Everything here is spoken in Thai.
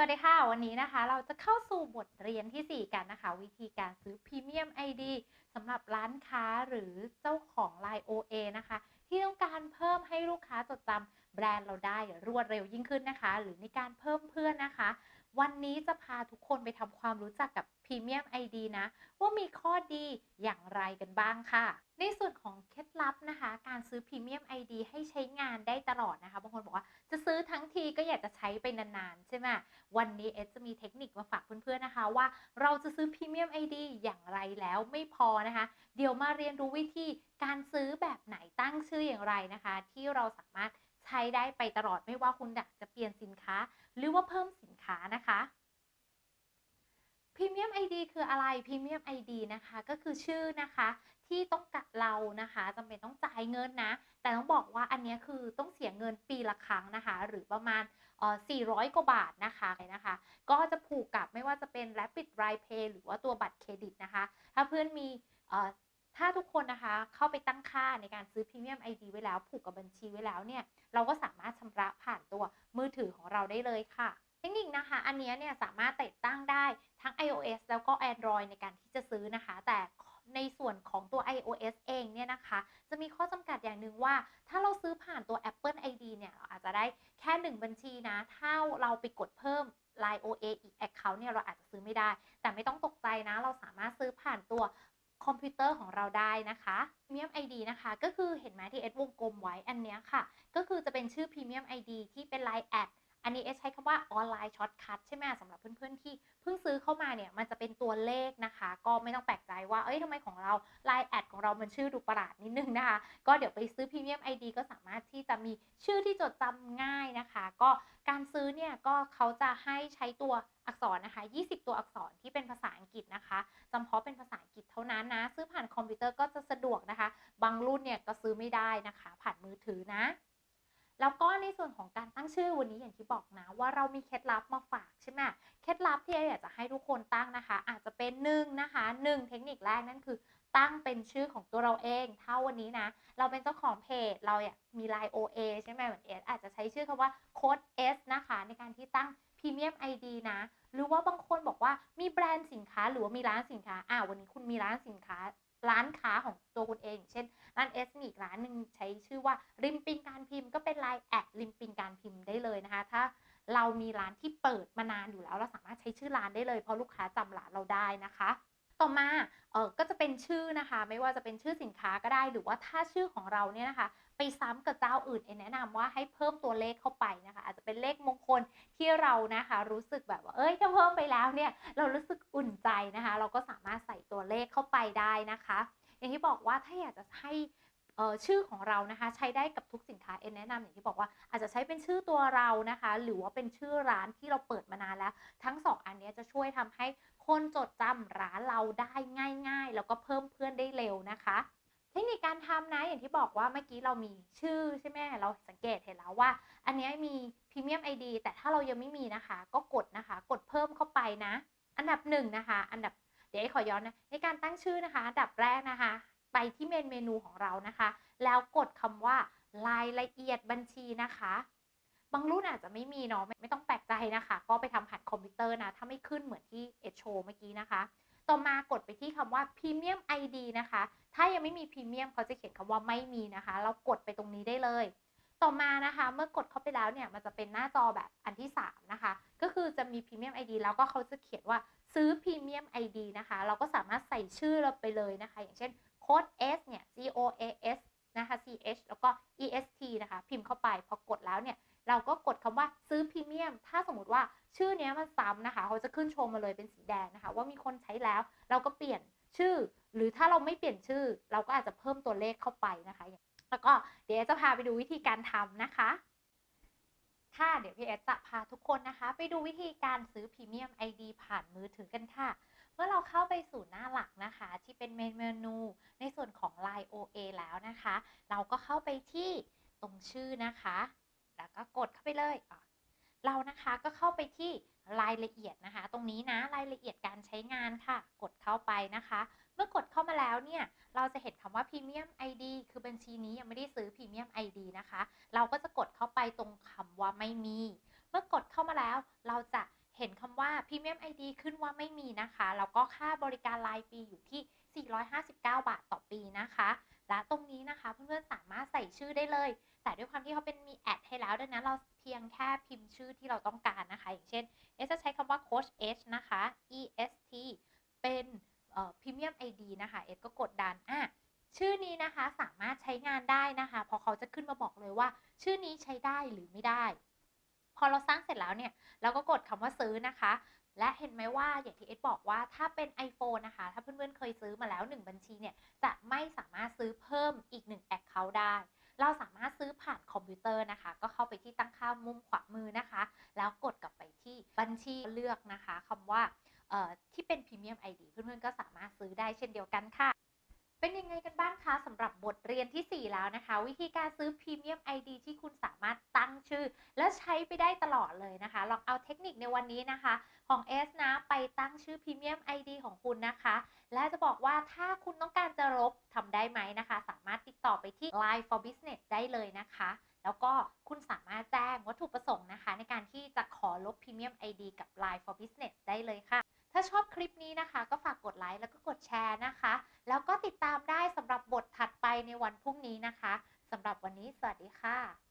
สวัสดีค่ะ วันนี้นะคะเราจะเข้าสู่บทเรียนที่ 4 กันนะคะ วิธีการซื้อพรีเมียม ID สำหรับร้านค้าหรือเจ้าของ Line OA นะคะ ที่ต้องการเพิ่มให้ลูกค้าจดจำแบรนด์เราได้รวดเร็วยิ่งขึ้นนะคะ หรือในการเพิ่มเพื่อนนะคะ วันนี้จะพาทุกคนไปทำความรู้จักกับพรีเมียม ID นะ ว่ามีข้อดีอย่างไรกันบ้างค่ะ ในส่วนของเคล็ดลับนะคะ การซื้อพรีเมียม ID ให้ใช้งานได้ตลอดนะคะ บางคนบอกว่าจะซื้อทั้งทีก็อยากจะใช้ไปนานๆ ใช่ไหมวันนี้เอสจะมีเทคนิคมาฝากเพื่อนๆนะคะ ว่าเราจะซื้อพรีเมียม ID อย่างไรแล้วไม่พอนะคะ เดี๋ยวมาเรียนรู้วิธีการซื้อแบบไหนตั้งชื่ออย่างไรนะคะ ที่เราสามารถ ใช้ได้ไปตลอดไม่ว่าคุณอยากจะเปลี่ยนสินค้า หรือว่าเพิ่มสินค้านะคะพรีเมียม ID คืออะไรพรีเมียม ID นะคะก็คือชื่อนะคะที่ต้องกัดเรานะคะจำเป็นต้องจ่ายเงินนะ แต่ต้องบอกว่าอันนี้คือต้องเสียเงินปีละครั้งนะคะ หรือประมาณอ่อ400 กว่าบาทนะคะนะคะ ก็จะผูกกับไม่ว่าจะเป็น Rapid Ride Pay หรือว่าตัวบัตรเครดิตนะคะ ถ้าเพื่อนมี ถ้าทุกคนนะคะเข้าไปตั้งค่าในการซื้อ Premium ID ไว้แล้ว ผูกกับบัญชีไว้แล้วเนี่ย เราก็สามารถชำระผ่านตัวมือถือของเราได้เลยค่ะเทคนิคนะคะ อันนี้เนี่ยสามารถติดตั้งได้ทั้ง iOS แล้วก็ Android ในการที่จะซื้อนะคะ แต่ในส่วนของตัว iOS เองเนี่ยนะคะ จะมีข้อจำกัดอย่างหนึ่งว่า ถ้าเราซื้อผ่านตัว Apple ID เนี่ย เราอาจจะได้แค่ 1 บัญชีนะ ถ้าเราไปกดเพิ่ม Line OA อีก Account เนี่ย เราอาจจะซื้อไม่ได้ แต่ไม่ต้องตกใจนะ เราสามารถซื้อผ่านตัว คอมพิวเตอร์ของเราได้นะคะ Premium ID นะคะ ก็คือเห็นไหมที่เอสวงกลมไว้อันเนี้ยค่ะ ก็คือจะเป็นชื่อ Premium ID ที่เป็น Line แอด อันนี้เอสใช้คำว่าออนไลน์ช็อตคัทใช่ไหมสำหรับเพื่อนๆที่เพิ่งซื้อเข้ามาเนี่ยมันจะเป็นตัวเลขนะคะ ก็ไม่ต้องแปลกใจว่า เอ้ยทำไมของเรา Line แอดของเรามันชื่อดูประหลาดนิดนึงนะคะ ก็เดี๋ยวไปซื้อ Premium ID ก็สามารถที่จะมีชื่อที่จดจำง่ายนะคะ ก็การซื้อเนี่ยก็เขาจะให้ใช้ตัวอักษรนะคะ 20 ตัวอักษรที่เป็นภาษาอังกฤษนะคะจำเพาะเป็นภาษาอังกฤษเท่านั้นนะ ซื้อผ่านคอมพิวเตอร์ก็จะสะดวกนะคะ บางรุ่นเนี่ยก็ซื้อไม่ได้นะคะ ผ่านมือถือนะ แล้วก็ในส่วนของการตั้งชื่อวันนี้อย่างที่บอกนะ ว่าเรามีเคล็ดลับมาฝากใช่ไหมเคล็ดลับที่อยากจะให้ทุกคนตั้งนะคะ อาจจะเป็นหนึ่งนะคะหนึ่งเทคนิคแรกนั่นคือตั้งเป็นชื่อของตัวเราเอง ถ้าวันนี้นะ เราเป็นเจ้าของเพจ เราอยากมี Line OA ใช่ไหมเหมือนเอสอาจจะใช้ชื่อคำว่าโค้ด S นะคะ ในการที่ตั้ง Premium ID นะ หรือว่าบางคนบอกว่ามีแบรนด์สินค้าหรือว่ามีร้านสินค้าอ่าวันนี้คุณมีร้านสินค้าร้านค้าของตัว คุณเองเช่นร้านเอสมีอีกร้านหนึ่งใช้ชื่อว่าริมปิงการพิมพ์ก็เป็นไลน์แอดริมปิงการพิมพ์ได้เลยนะคะ ถ้าเรามีร้านที่เปิดมานานอยู่แล้ว เราสามารถใช้ชื่อร้านได้เลยเพราะลูกค้าจำร้านเราได้นะคะ ต่อมาเออก็จะเป็นชื่อนะคะ ไม่ว่าจะเป็นชื่อสินค้าก็ได้ หรือว่าถ้าชื่อของเราเนี่ยนะคะ ไปซ้ำกับเจ้าอื่นเอแนะนำว่าให้เพิ่มตัวเลขเข้าไปนะคะ อาจจะเป็นเลขมงคลที่เรานะคะ รู้สึกแบบว่าเอ้ยถ้าเพิ่มไปแล้วเนี่ยเรารู้สึกอุ่นใจนะคะ เราก็สามารถใส่ตัวเลขเข้าไปได้นะคะ อย่างที่บอกว่าถ้าอยากจะให้ชื่อของเรานะคะใช้ได้กับทุกสินค้าเอ็นแนะนำอย่างที่บอกว่าอาจจะใช้เป็นชื่อตัวเรานะคะ หรือว่าเป็นชื่อร้านที่เราเปิดมานานแล้ว ทั้งสองอันนี้จะช่วยทำให้คนจดจำร้านเราได้ง่าย ๆ แล้วก็เพิ่มเพื่อนได้เร็วนะคะเทคนิคการทำนะอย่างที่บอกว่าเมื่อกี้เรามีชื่อใช่ไหมเราสังเกตเห็นแล้วว่า อันนี้มี Premium ID แต่ถ้าเรายังไม่มีนะคะ ก็กดนะคะ กดเพิ่มเข้าไปนะ อันดับหนึ่งนะคะ อันดับ เดี๋ยวขอย้อนนะในการตั้งชื่อนะคะดับแรกนะคะ ไปที่เมนเมนูของเรานะคะ แล้วกดคำว่ารายละเอียดบัญชีนะคะ บางรุ่นอาจจะไม่มีเนาะไม่ไม่ต้องแปลกใจนะคะ ก็ไปทำผ่านคอมพิวเตอร์นะ ถ้าไม่ขึ้นเหมือนที่เอชโชเมื่อกี้นะคะ ต่อมากดไปที่คำว่า Premium ID นะคะ ถ้ายังไม่มี Premium เขาจะเขียนคำว่าไม่มีนะคะ เรากดไปตรงนี้ได้เลยต่อมานะคะ เมื่อกดเข้าไปแล้วเนี่ย มันจะเป็นหน้าจอแบบอันที่ 3 นะคะ ก็คือจะมี Premium ID แล้วก็เขาจะเขียนว่า ซื้อ Premium ID นะคะ เราก็สามารถใส่ชื่อเราไปเลยนะคะ อย่างเช่นโค้ด S เนี่ย C O A S นะคะ C H แล้วก็ E S T นะคะ พิมพ์เข้าไปพอกดแล้วเนี่ย เราก็กดคำว่าซื้อพรีเมียม ถ้าสมมติว่าชื่อนี้มันซ้ำนะคะ เขาจะขึ้นโชว์มาเลยเป็นสีแดงนะคะ ว่ามีคนใช้แล้ว เราก็เปลี่ยนชื่อ หรือถ้าเราไม่เปลี่ยนชื่อ เราก็อาจจะเพิ่มตัวเลขเข้าไปนะคะ แล้วก็เดี๋ยวจะพาไปดูวิธีการทำนะคะ ค่ะเดี๋ยวพี่เอสจะพาทุกคนนะคะ ไปดูวิธีการซื้อพรีเมียม ID ผ่านมือถือกันค่ะ เมื่อเราเข้าไปสู่หน้าหลักนะคะ ที่เป็นเมนเมนูในส่วนของ Line OA แล้วนะคะ เราก็เข้าไปที่ตรงชื่อนะคะ แล้วก็กดเข้าไปเลยเรานะคะก็เข้าไปที่ รายละเอียดนะคะ ตรงนี้นะรายละเอียดการใช้งานค่ะ กดเข้าไปนะคะ เมื่อกดเข้ามาแล้วเนี่ย เราจะเห็นคำว่า Premium ID คือบัญชีนี้ยังไม่ได้ซื้อ Premium ID นะคะ เราก็จะกดเข้าไปตรงคำว่าไม่มี เมื่อกดเข้ามาแล้วเราจะเห็นคำว่า Premium ID ขึ้นว่าไม่มีนะคะ แล้วก็ค่าบริการรายปีอยู่ที่ 459 บาทต่อปีนะคะ และตรงนี้นะคะเพื่อนๆสามารถใส่ชื่อได้เลย แต่ด้วยความที่เขาเป็นมีแอดให้แล้วดังนั้นเราเพียงแค่พิมพ์ชื่อที่เราต้องการนะคะ อย่างเช่นเอสจะใช้คำว่า Coach H นะคะ E S T เป็นเอ่อ Premium ID นะคะเอสก็กดดันอะชื่อนี้นะคะสามารถใช้งานได้นะคะเพราะเขาจะขึ้นมาบอกเลยว่า ชื่อนี้ใช้ได้หรือไม่ได้ พอเราสร้างเสร็จแล้วเนี่ย เราก็กดคำว่าซื้อนะคะ และเห็นไหมว่าอย่างที่เอสบอกว่าถ้าเป็น iPhone นะคะ ถ้าเพื่อนๆเคยซื้อมาแล้ว 1 บัญชีเนี่ย จะไม่สามารถซื้อเพิ่มอีก1 Account ได้ เราสามารถซื้อผ่านคอมพิวเตอร์นะคะ ก็เข้าไปที่ตั้งค่ามุมขวามือนะคะ แล้วกดกลับไปที่บัญชีเลือกนะคะคำว่าที่เป็น Premium ID เพื่อนๆก็สามารถซื้อได้เช่นเดียวกันค่ะ เป็นยังไงกันบ้างคะสำหรับบทเรียนทีสี่4 แล้วนะคะ วิธีการซื้อ Premium ID ที่คุณสามารถตั้งชื่อ และใช้ไปได้ตลอดเลยนะคะ ลองเอาเทคนิคในวันนี้นะคะ ของ S นะไปตั้งชื่อ Premium ID ของคุณนะคะ และจะบอกว่าถ้าคุณต้องการจะลบทำได้ไหมนะคะ สามารถติดต่อไปที่ Line for Business ได้เลยนะคะ แล้วก็คุณสามารถแจ้งวัตถุประสงค์นะคะ ในการที่จะขอลบ Premium ID กับ Line for Business ได้เลยค่ะ ถ้าชอบคลิปนี้นะคะ ก็ฝากกดไลค์แล้วก็กดแชร์นะคะ แล้วก็ติดตามได้สำหรับบทถัดไปในวันพรุ่งนี้นะคะสำหรับวันนี้สวัสดีค่ะ